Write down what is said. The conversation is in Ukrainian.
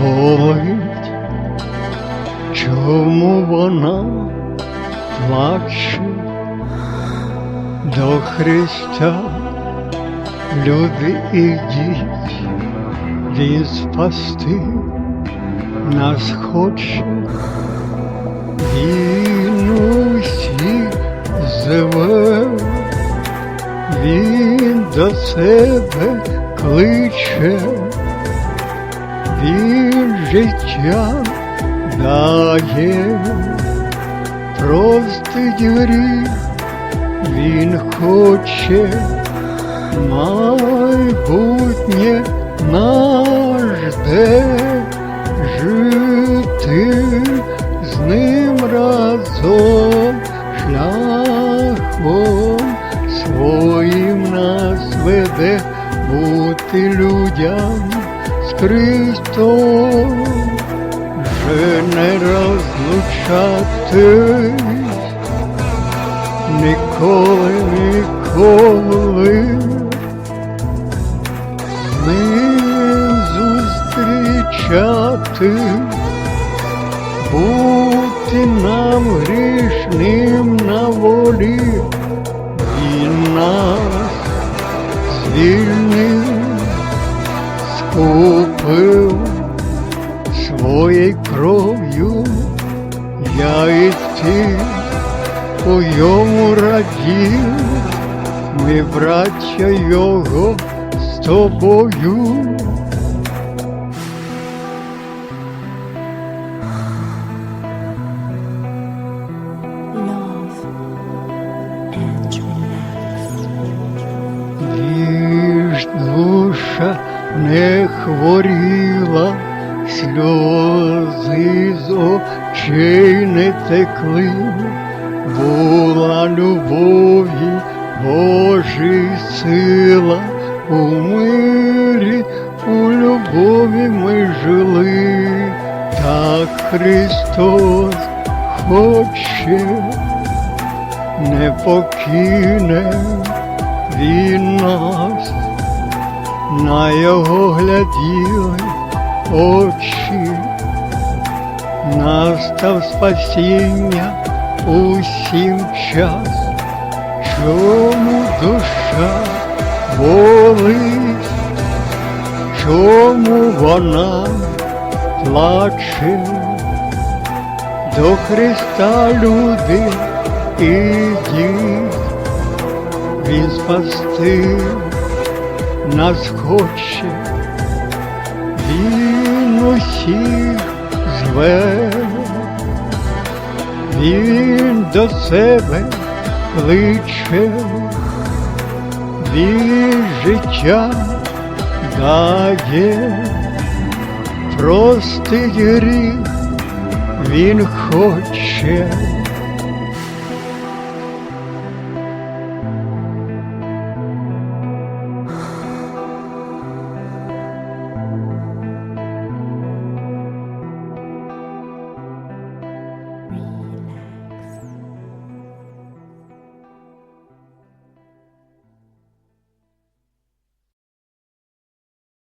болить, чому вона плаче? До Христа, люди ідіть, Він спасти нас хоче, Він усіх зве, Він до себе кличе. Він життя дає, простить гріх, він хоче майбутнє наш де жити. З ним разом шляхом веде бути людям з Христом. Вже не розлучатись. Ніколи, ніколи. З зустрічати, бути нам грішним на волі, він нас звільнив скупив своєю кров'ю, я і ти у йому радів, ми браття його з тобою. душа не хворіла, сльози з очей не текли, була любові Божій сила, у мирі, у любові ми жили, так Христос хоче не покине він нас, на його гляділи очі, настав спасіння усім час, чому душа болить, чому вона плаче, до Христа люди ідіть. Він спасти нас хоче, він усіх зве, він до себе кличе, він життя дає, простить гріх, він хоче